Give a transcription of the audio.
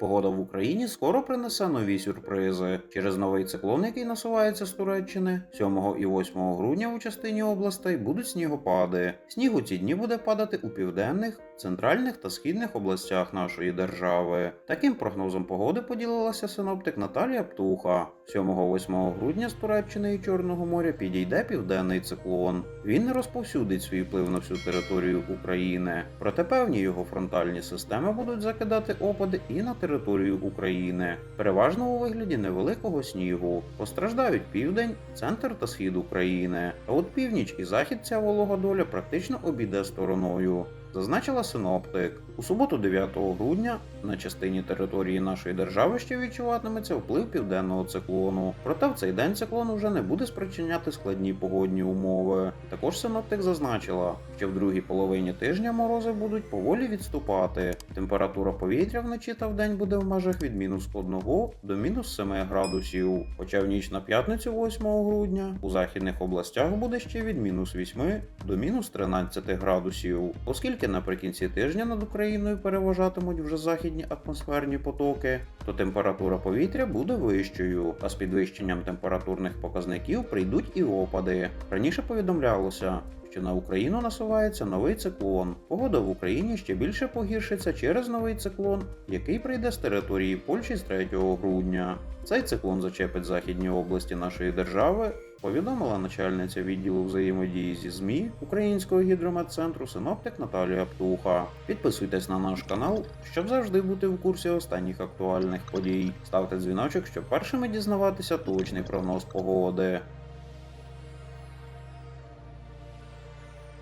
Погода в Україні скоро принесе нові сюрпризи. Через новий циклон, який насувається з Туреччини, 7 і 8 грудня у частині областей будуть снігопади. Сніг у ці дні буде падати у південних, центральних та східних областях нашої держави. Таким прогнозом погоди поділилася синоптик Наталія Птуха. 7-8 грудня з Туреччини і Чорного моря підійде південний циклон. Він не розповсюдить свій вплив на всю територію України, проте певні його фронтальні системи будуть закидати опади і на територію України, переважно у вигляді невеликого снігу. Постраждають південь, центр та схід України. А от північ і захід ця волога доля практично обійде стороною. Зазначила синоптик. У суботу 9 грудня на частині території нашої держави ще відчуватиметься вплив південного циклону. Проте в цей день циклон уже не буде спричиняти складні погодні умови. Також синоптик зазначила, що в другій половині тижня морози будуть поволі відступати. Температура повітря вночі та вдень буде в межах від мінус 1 до мінус 7 градусів. Хоча в ніч на п'ятницю 8 грудня у західних областях буде ще від мінус 8 до мінус 13 градусів. Оскільки наприкінці тижня над Україною переважатимуть вже західні атмосферні потоки, то температура повітря буде вищою, а з підвищенням температурних показників прийдуть і опади. Раніше повідомлялося, що на Україну насувається новий циклон. Погода в Україні ще більше погіршиться через новий циклон, який прийде з території Польщі з 3 грудня. Цей циклон зачепить західні області нашої держави. Повідомила начальниця відділу взаємодії зі ЗМІ Українського гідрометцентру синоптик Наталія Птуха. Підписуйтесь на наш канал, щоб завжди бути в курсі останніх актуальних подій. Ставте дзвіночок, щоб першими дізнаватися точний прогноз погоди.